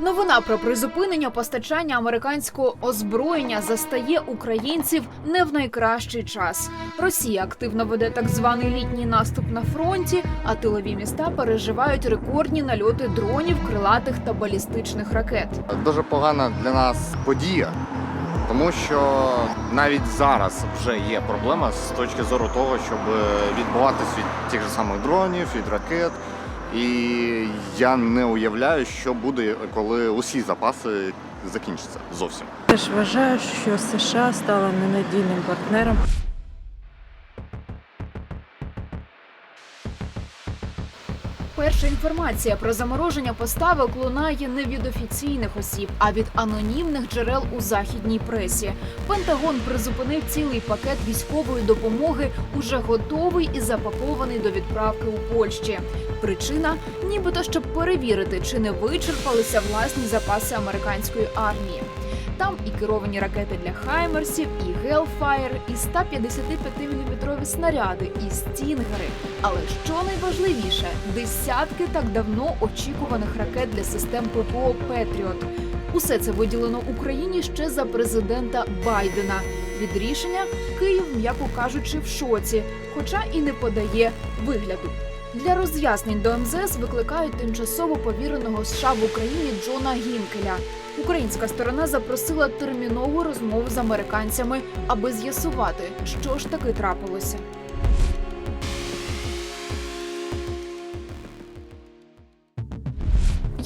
Новина про призупинення постачання американського озброєння застає українців не в найкращий час. Росія активно веде так званий літній наступ на фронті, а тилові міста переживають рекордні нальоти дронів, крилатих та балістичних ракет. Дуже погана для нас подія, тому що навіть зараз вже є проблема з точки зору того, щоб відбуватись від тих же самих дронів, від ракет. І я не уявляю, що буде, коли усі запаси закінчаться зовсім. Теж вважаю, що США стала ненадійним партнером. Перша інформація про замороження поставок лунає не від офіційних осіб, а від анонімних джерел у західній пресі. Пентагон призупинив цілий пакет військової допомоги, уже готовий і запакований до відправки у Польщі. Причина нібито щоб перевірити, чи не вичерпалися власні запаси американської армії. Там і керовані ракети для хаймерсів, і Hellfire, і 155-мм снаряди, і стінгери. Але що найважливіше, десятки так давно очікуваних ракет для систем ППО Петріот. Усе це виділено Україні ще за президента Байдена. Від рішення Київ, м'яко кажучи, в шоці, хоча і не подає вигляду. Для роз'яснень до МЗС викликають тимчасово повіреного США в Україні Джона Гінкеля. Українська сторона запросила термінову розмову з американцями, аби з'ясувати, що ж таки трапилося.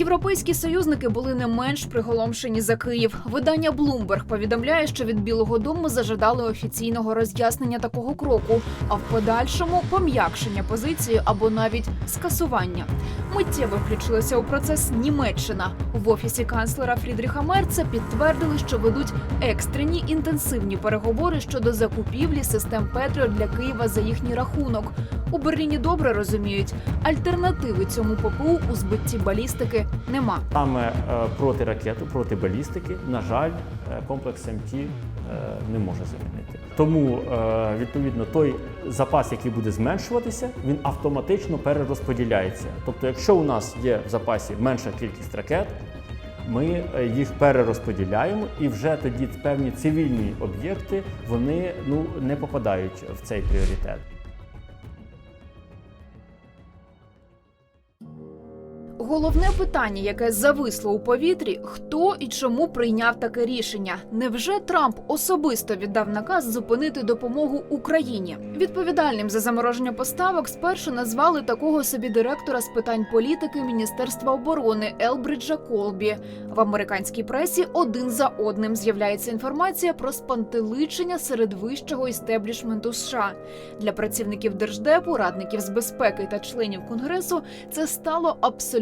Європейські союзники були не менш приголомшені за Київ. Видання Bloomberg повідомляє, що від Білого Дому зажадали офіційного роз'яснення такого кроку, а в подальшому пом'якшення позиції або навіть скасування. Миттєво включилася у процес Німеччина. В офісі канцлера Фрідріха Мерца підтвердили, що ведуть екстрені інтенсивні переговори щодо закупівлі систем Петріот для Києва за їхній рахунок. У Берліні добре розуміють, альтернативи цьому ППУ у збитті балістики нема. Саме е, проти ракети, проти балістики, на жаль, е, комплекс МТ е, не може замінити. Тому відповідно той запас, який буде зменшуватися, він автоматично перерозподіляється. Тобто, якщо у нас є в запасі менша кількість ракет, ми їх перерозподіляємо, і вже тоді певні цивільні об'єкти вони ну не попадають в цей пріоритет. Головне питання, яке зависло у повітрі: хто і чому прийняв таке рішення? Невже Трамп особисто віддав наказ зупинити допомогу Україні? Відповідальним за замороження поставок спершу назвали такого собі директора з питань політики Міністерства оборони Елбриджа Колбі. В американській пресі один за одним з'являється інформація про спантеличення серед вищого істеблішменту США. Для працівників держдепу, радників з безпеки та членів конгресу це стало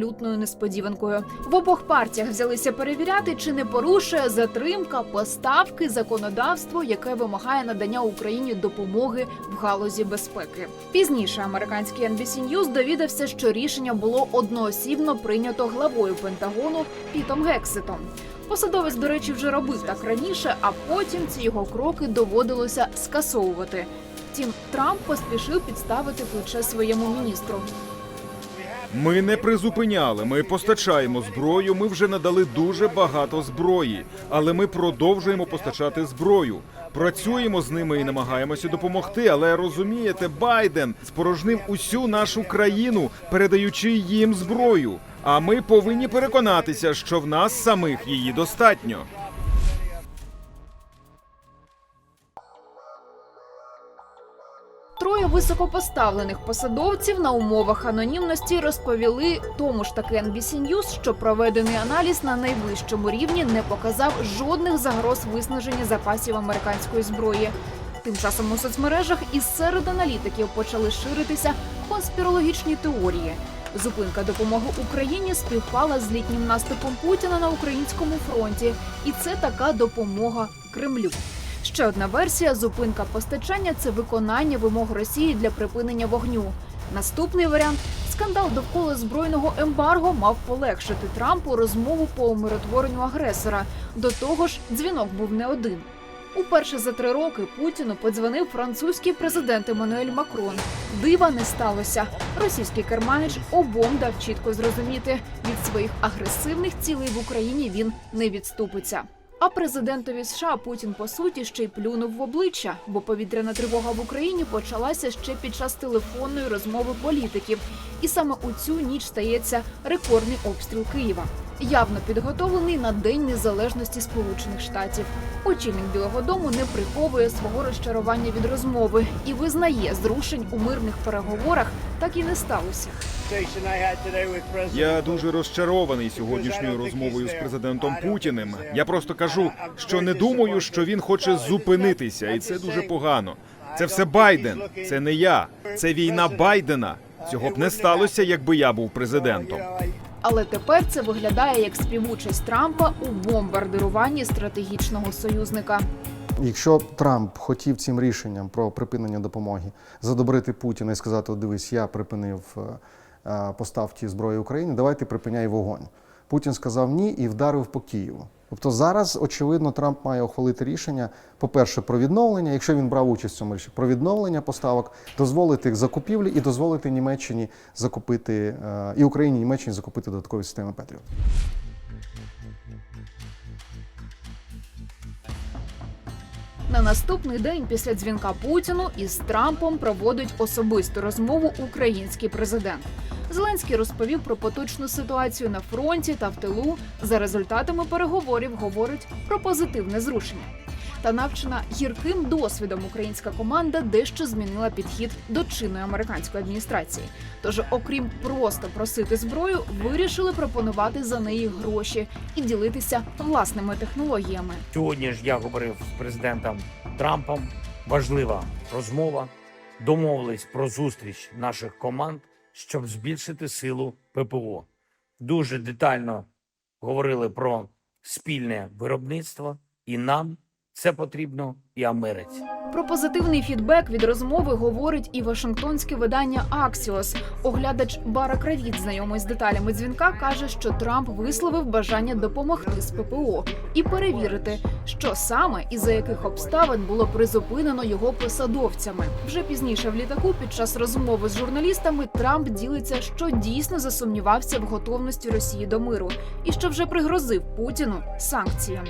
абсолютною несподіванкою. В обох партіях взялися перевіряти, чи не порушує затримка поставки законодавство, яке вимагає надання Україні допомоги в галузі безпеки. Пізніше американський NBC News довідався, що рішення було одноосібно прийнято главою Пентагону Пітом Гекситом. Посадовець, до речі, вже робив так раніше, а потім ці його кроки доводилося скасовувати. Втім, Трамп поспішив підставити плече своєму міністру. Ми не призупиняли, ми постачаємо зброю. Ми вже надали дуже багато зброї, але ми продовжуємо постачати зброю. Працюємо з ними і намагаємося допомогти. Але розумієте, Байден спорожнив усю нашу країну, передаючи їм зброю. А ми повинні переконатися, що в нас самих її достатньо. Високопоставлених посадовців на умовах анонімності розповіли тому ж таки NBC News, що проведений аналіз на найвищому рівні не показав жодних загроз виснаження запасів американської зброї. Тим часом у соцмережах із серед аналітиків почали ширитися конспірологічні теорії. Зупинка допомоги Україні співпала з літнім наступом Путіна на українському фронті, і це така допомога Кремлю. Ще одна версія: зупинка постачання це виконання вимог Росії для припинення вогню. Наступний варіант скандал довкола збройного ембарго мав полегшити Трампу розмову по умиротворенню агресора. До того ж, дзвінок був не один. Уперше за три роки Путіну подзвонив французький президент Еммануель Макрон. Дива не сталося. Російський керманич обом дав чітко зрозуміти, від своїх агресивних цілей в Україні він не відступиться. А президентові США Путін по суті ще й плюнув в обличчя, бо повітряна тривога в Україні почалася ще під час телефонної розмови політиків, і саме у цю ніч стається рекордний обстріл Києва. Явно підготовлений на День Незалежності Сполучених Штатів. Очільник Білого Дому не приховує свого розчарування від розмови і визнає, зрушень у мирних переговорах так і не сталося. Я дуже розчарований сьогоднішньою розмовою з президентом Путіним. Я просто кажу, що не думаю, що він хоче зупинитися, і це дуже погано. Це все Байден, це не я. Це війна Байдена. Цього б не сталося, якби я був президентом. Але тепер це виглядає як співучасть Трампа у бомбардируванні стратегічного союзника. Якщо Трамп хотів цим рішенням про припинення допомоги задобрити Путіна і сказати: дивись, я припинив е, е, поставки зброї Україні, давайте припиняй вогонь. Путін сказав ні і вдарив по Києву. Тобто зараз, очевидно, Трамп має ухвалити рішення, по-перше, про відновлення, якщо він брав участь в цьому рішенні, про відновлення поставок, дозволити їх закупівлі і дозволити Німеччині закупити е, і Україні і Німеччині закупити додаткові системи Петріот. На наступний день після дзвінка Путіну із Трампом проводить особисту розмову український президент. Зеленський розповів про поточну ситуацію на фронті та в тилу. За результатами переговорів говорить про позитивне зрушення. Та навчена гірким досвідом українська команда дещо змінила підхід до чинної американської адміністрації. Тож, окрім просто просити зброю, вирішили пропонувати за неї гроші і ділитися власними технологіями. Сьогодні ж я говорив з президентом Трампом. Важлива розмова. Домовились про зустріч наших команд, щоб збільшити силу ППО. Дуже детально говорили про спільне виробництво, і нам це потрібно, і Америці. Про позитивний фідбек від розмови говорить і Вашингтонське видання Axios. Оглядач Бара Кравіт, знайомий з деталями дзвінка, каже, що Трамп висловив бажання допомогти з ППО і перевірити, що саме і за яких обставин було призупинено його посадовцями. Вже пізніше в літаку, під час розмови з журналістами, Трамп ділиться, що дійсно засумнівався в готовності Росії до миру і що вже пригрозив Путіну санкціями.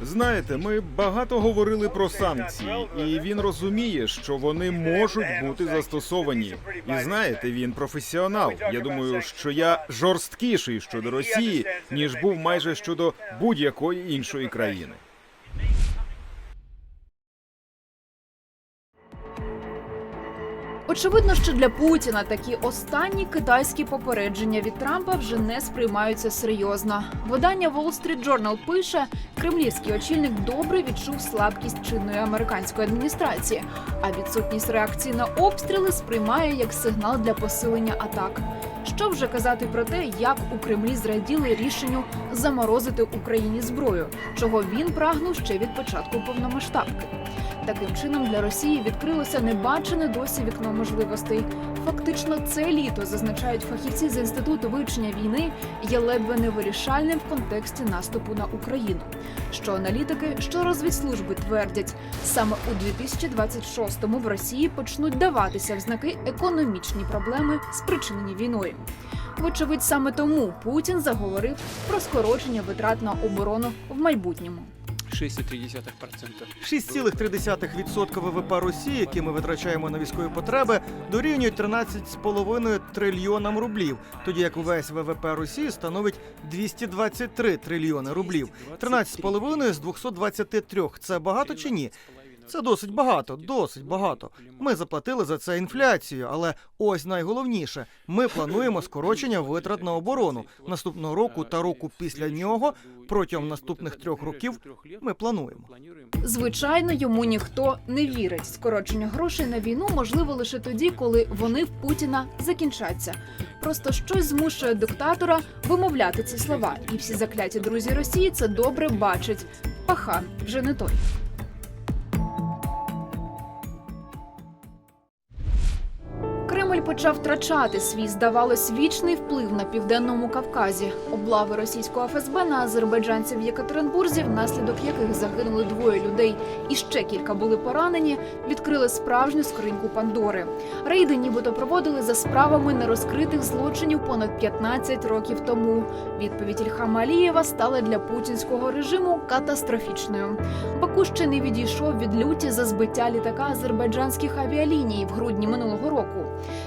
We Знаєте, ми багато говорили про санкції, і він розуміє, що вони можуть бути застосовані. І знаєте, він професіонал. Я думаю, що я жорсткіший щодо Росії, ніж був майже щодо будь-якої іншої країни. Очевидно, що для Путіна такі останні китайські попередження від Трампа вже не сприймаються серйозно. Видання Wall Street Journal пише, кремлівський очільник добре відчув слабкість чинної американської адміністрації, а відсутність реакції на обстріли сприймає як сигнал для посилення атак. Що вже казати про те, як у Кремлі зраділи рішенню заморозити Україні зброю, чого він прагнув ще від початку повномасштабки. Таким чином для Росії відкрилося небачене досі вікно можливостей. Фактично, це літо зазначають фахівці з інституту вивчення війни є ледве невирішальним в контексті наступу на Україну. Що аналітики, що розвідслужби твердять, саме у 2026-му в Росії почнуть даватися в знаки економічні проблеми, спричинені війною. Вочевидь, саме тому Путін заговорив про скорочення витрат на оборону в майбутньому. 6,3%. 6,3% ВВП Росії, які ми витрачаємо на військові потреби, дорівнюють 13,5 трильйонам рублів, тоді як увесь ВВП Росії становить 223 трильйони рублів. 13,5 з 223. Це багато чи ні? Це досить багато, досить багато. Ми заплатили за це інфляцію, але ось найголовніше: ми плануємо скорочення витрат на оборону наступного року та року після нього. Протягом наступних трьох років ми плануємо. Звичайно, йому ніхто не вірить. Скорочення грошей на війну можливо лише тоді, коли вони в Путіна закінчаться. Просто щось змушує диктатора вимовляти ці слова, і всі закляті друзі Росії це добре бачать. Пахан вже не той. Кремль почав втрачати свій, здавалось, вічний вплив на південному Кавказі. Облави російського ФСБ на азербайджанців в Єкатеринбурзі, внаслідок яких загинули двоє людей, і ще кілька були поранені, відкрили справжню скриньку Пандори. Рейди нібито проводили за справами нерозкритих злочинів понад 15 років тому. Відповідь Ільхама Алієва стала для путінського режиму катастрофічною. Баку ще не відійшов від люті за збиття літака азербайджанських авіаліній в грудні минулого року.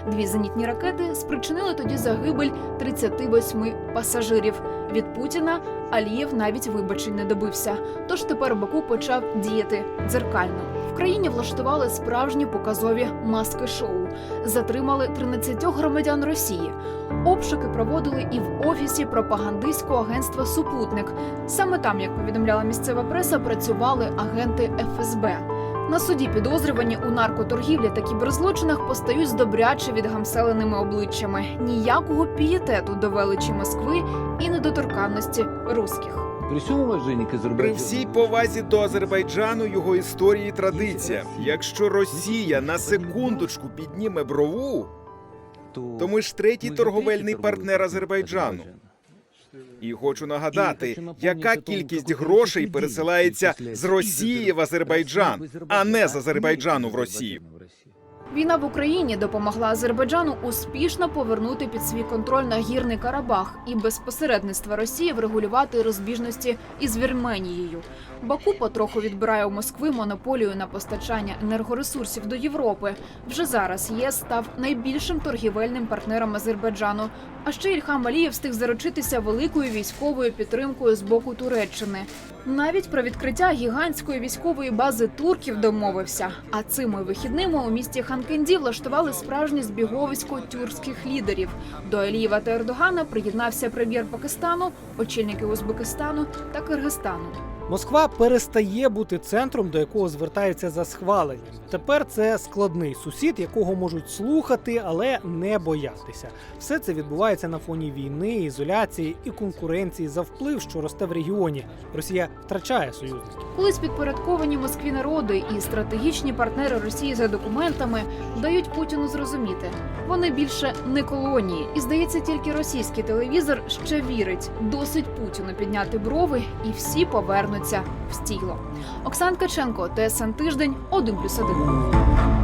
Дві зенітні ракети спричинили тоді загибель 38 пасажирів. Від Путіна Алієв навіть вибачень не добився. Тож тепер Баку почав діяти дзеркально. В країні влаштували справжні показові маски-шоу. Затримали 13 громадян Росії. Обшуки проводили і в офісі пропагандистського агентства Супутник. Саме там, як повідомляла місцева преса, працювали агенти ФСБ. На суді підозрювані у наркоторгівлі та кіберзлочинах постають з добряче відгамселеними обличчями. Ніякого пієтету до величі Москви і недоторканності русських. При. При всій повазі до Азербайджану, його історії і традиціям. Якщо Росія на секундочку підніме брову, то ми ж третій торговельний партнер Азербайджану. І хочу нагадати, яка кількість грошей пересилається з Росії в Азербайджан, а не з Азербайджану. В Росію. Війна в Україні допомогла Азербайджану успішно повернути під свій контроль нагірний Карабах і без посередництва Росії врегулювати розбіжності із Вірменією. Баку потроху відбирає у Москви монополію на постачання енергоресурсів до Європи. Вже зараз ЄС став найбільшим торгівельним партнером Азербайджану. А ще Ільхам Алієв встиг заручитися великою військовою підтримкою з боку Туреччини. Навіть про відкриття гігантської військової бази турків домовився. А цими вихідними у місті Ханкенді влаштували справжнє збіговисько тюркських лідерів. До Алієва та Ердогана приєднався прем'єр Пакистану, очільники Узбекистану та Киргизстану. Москва перестає бути центром, до якого звертаються за схваленням. Тепер це складний сусід, якого можуть слухати, але не боятися. Все це відбувається на фоні війни, ізоляції і конкуренції за вплив, що росте в регіоні. Росія втрачає союзників. Колись підпорядковані Москві народи і стратегічні партнери Росії за документами дають Путіну зрозуміти, вони більше не колонії, і здається, тільки російський телевізор ще вірить. Досить Путіну підняти брови, і всі повернуться в стіло. Оксан Каченко, ТСН тиждень, 1+,1.